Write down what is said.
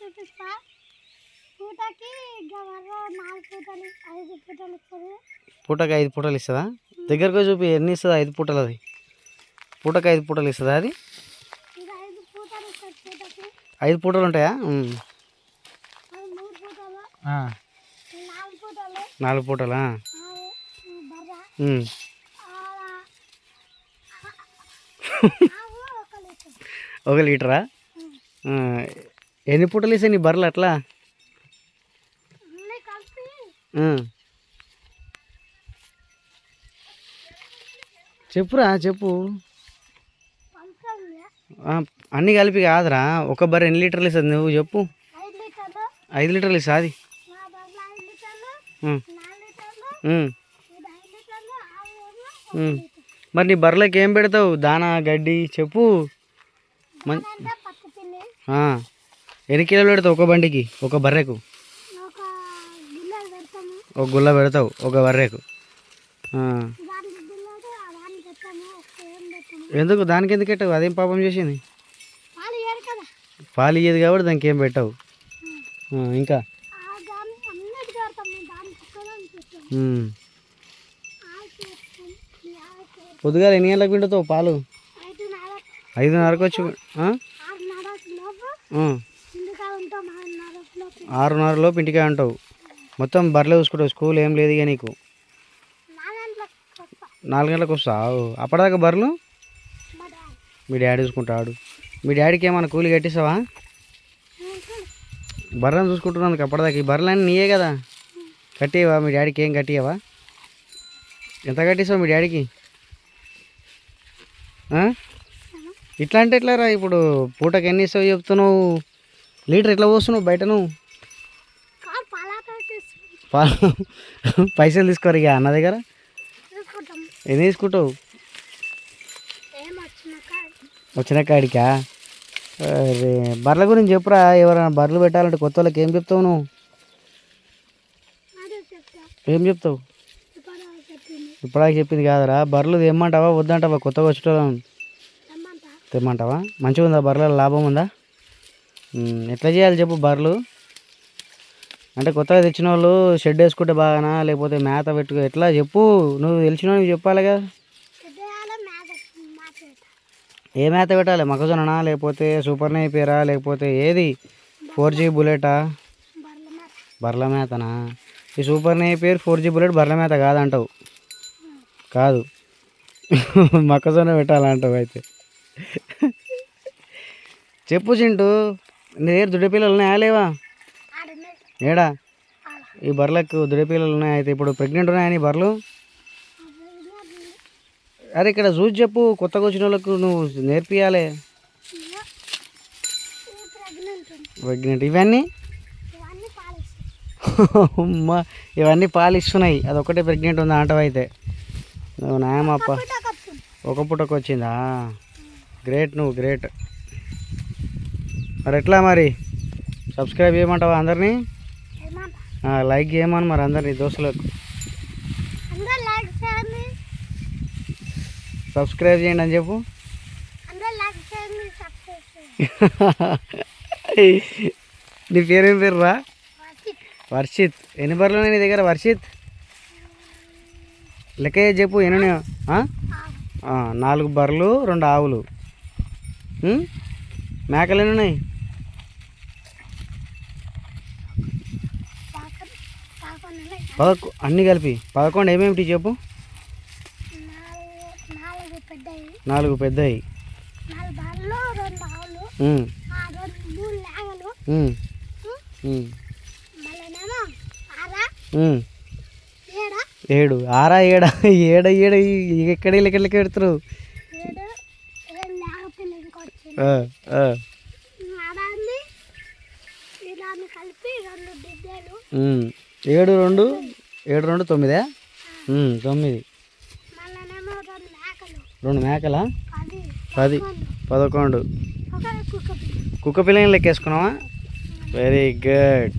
చూపిస్తా. పూటకి నాలుగు పూటలు ఐదు పూటలు ఇస్తుంది. పూటకి ఐదు పూటలు ఇస్తుందా? దగ్గరకు చూపి ఎన్ని ఇస్తుందా ఐదు పూటలు అది? పూటకి ఐదు పూటలు ఇస్తుందా అది? ఇది ఐదు పూటలు పూటకి. ఐదు పూటలు ఉంటాయా? నాలుగు పూటలు. ఒక లీటర్. ఎన్ని పూటలు ఇస్తాయి నీ బర్రెలు అట్లా. చెప్పురా చెప్పు. అన్నీ కలిపి కాదురా. ఒక బర్రె ఎన్ని లీటర్లు ఇస్తుంది నువ్వు చెప్పు. ఐదు లీటర్లు. ఇస్తుంది అది. మరి నీ బర్రెలకి ఏం పెడతావు? దానా గడ్డి చెప్పు. మన్ ఎన్ని కిలోలు పెడతావు ఒక బండికి? ఒక బర్రెకు? ఒక గుల్ల పెడతావు ఒక బర్రెకు? ఎందుకు? దానికి ఎందుకు పెట్టావు? అదేం పాపం చేసింది? పాలు ఇయ్యేది కాబట్టి దానికి ఏం పెట్టావు? ఇంకా? పొద్దుగాల ఎన్ని గంటలకు పిండుతావు పాలు? ఐదున్నరకు వచ్చి ఆరున్నర లోపు ఇంటికే అంటావు. మొత్తం బర్రెలు చూసుకుంటావు. స్కూల్ ఏం లేదు ఇక నీకు. నాలుగు గంటలకు వస్తావు అప్పటిదాకా బర్రెలు? డాడీ మీ డాడీ చూసుకుంటాడు. మీ డాడీకి ఏమైనా కూలి కట్టిస్తావా? బర్రెను చూసుకుంటున్నాను అప్పటిదాకా. ఈ బర్రెలన్నీ నీయే కదా. కట్టేవా మీ డాడీకి ఏం కట్టేవా ఎంత కట్టేసావు మీ డాడీకి? ఇట్లా అంటే ఎట్లా రా ఇప్పుడు? పూటకి ఎన్ని ఇస్తావు చెప్తున్నావు? లీటర్ ఎట్లా పోస్తున్నావు బయట నువ్వు కాదు పలాతో పాలు పైసలు తీసుకోరు ఇక అన్న దగ్గర? తీసుకుంటావు? ఏం వచ్చినాక వచ్చిన కాడికా? అరే బర్రెల గురించి చెప్పురా ఎవరైనా బర్రెలు పెట్టాలంటే కొత్త వాళ్ళకి ఏం చెప్తావు నువ్వు? ఏం చెప్తావు? ఇప్పుడు చెప్పింది. ఇప్పటిదాకా చెప్పింది కాదురా. బర్రెలు తెమ్మంటావా వద్దంటావా కొత్తగా వచ్చేటోళ్ళని? తెమ్మంట. తెమ్మంటావా? మంచిగా ఉందా బర్రెల లాభం ఉందా? ఎట్లా చేయాలి చెప్పు బర్రెలు? అంటే కొత్తగా తెచ్చిన వాళ్ళు షెడ్ వేసుకుంటే బాగానా? లేకపోతే మేత పెట్టుకో ఎట్లా చెప్పు? నువ్వు తెలిసిన వాళ్ళకి చెప్పాలి కదా. ఏ మేత పెట్టాలి? మొక్కజొన్ననా? లేకపోతే సూపర్ నైపేరా? లేకపోతే ఏది? ఫోర్ జీ బుల్లెటా? బర్రెల మేతనా? ఈ super Napier four G bullet Barla మేత కాదంటావు. కాదు. మొక్కజొన్న పెట్టాలంటావు అయితే. చెప్పు చింటూ. నీ దగ్గర దుడ్డ పిల్లలు ఉన్నాయా లేవా? ఏడా? ఈ బర్రెలకు దుడ్డ పిల్లలు ఉన్నాయి అయితే ఇప్పుడు ప్రెగ్నెంట్ ఉన్నాయని బర్రెలు? అరే ఇక్కడ చూసి చెప్పు కొత్తగా వచ్చిన వాళ్ళకు నువ్వు నేర్పియాలి. ప్రెగ్నెంట్ ఇవన్నీ? ఇవన్నీ అమ్మా ఇవన్నీ పాలు ఇస్తున్నాయి అదొకటే ప్రెగ్నెంట్ ఉందా అంటవు అయితే? నువ్వు నాయమప్ప ఒక పుట్టకు వచ్చిందా? గ్రేట్ నువ్వు గ్రేట్. మరి ఎట్లా మరి? సబ్స్క్రైబ్ చేయమంటావా అందరినీ? లైక్ చేయమని మరి అందరినీ దోస్తులకు. సబ్స్క్రైబ్ చేయండి. అని చెప్పు. నీ పేరేం పేరు రా? వర్షిత్. ఎన్ని బర్రెలు ఉన్నాయి నీ దగ్గర వర్షిత్? లెక్క చెప్పు ఎన్ని నాలుగు బర్రెలు రెండు ఆవులు? మేకలు ఎన్ని ఉన్నాయి? పదకొ అన్నీ కలిపి పదకొండు ఏమేమిటి చెప్పు. నాలుగు పెద్దవి. ఏడ? ఏడు. ఆరా ఏడా? ఏడ ఏడ? ఎక్కడ లెక్క లెక్క పెడతారు కలిపి రెండు. ఏడు రెండు ఏడు రెండు తొమ్మిదా? తొమ్మిది. రెండు మేకలు? పది. పది పదకొండు కుక్క పిల్లని లెక్కేసుకున్నావా? Very good.